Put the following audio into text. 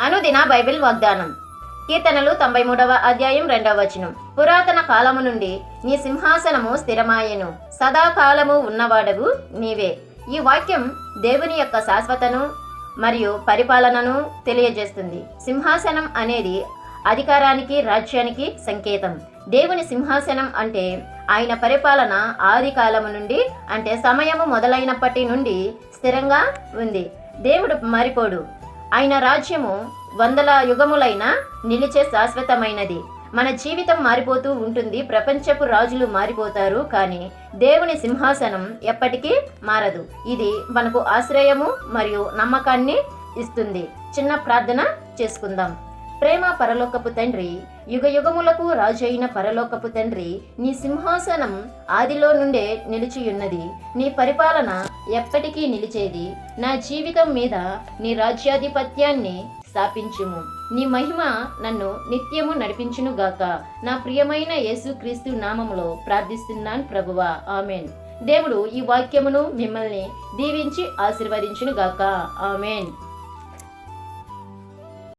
అనుదిన బైబిల్ వాగ్దానం. కీర్తనలు తొంభై మూడవ అధ్యాయం రెండవ వచనం. పురాతన కాలము నుండి నీ సింహాసనము స్థిరమాయెను. సదాకాలము ఉన్నవాడవు నీవే. ఈ వాక్యం దేవుని యొక్క శాశ్వతను మరియు పరిపాలనను తెలియజేస్తుంది. సింహాసనం అనేది అధికారానికి రాజ్యానికి సంకేతం. దేవుని సింహాసనం అంటే ఆయన పరిపాలన ఆది కాలము నుండి అంటే సమయము మొదలైనప్పటి నుండి స్థిరంగా ఉంది. దేవుడు మారిపోడు. ఆయన రాజ్యము వందల యుగములైన నిలిచే శాశ్వతమైనది. మన జీవితం మారిపోతూ ఉంటుంది ప్రపంచపు రాజులు మారిపోతారు కానీ దేవుని సింహాసనం ఎప్పటికీ మారదు. ఇది మనకు ఆశ్రయము మరియు నమ్మకాన్ని ఇస్తుంది. చిన్న ప్రార్థన చేసుకుందాం. ప్రేమ పరలోకపు తండ్రి యుగ యుగములకు రాజైన పరలోకపు తండ్రి నీ సింహాసనం ఆదిలో నుండే నిలిచియున్నది. నీ పరిపాలన ఎప్పటికీ నిలిచేది. నా జీవితం మీద నీ రాజ్యాధిపత్యాన్ని స్థాపించుము. నీ మహిమ నన్ను నిత్యము నడిపించును గాక. నా ప్రియమైన యేసుక్రీస్తు నామములో ప్రార్థిస్తున్నాను ప్రభువా. ఆమెన్. దేవుడు ఈ వాక్యమును మిమ్మల్ని దీవించి ఆశీర్వదించును గాక. ఆమెన్.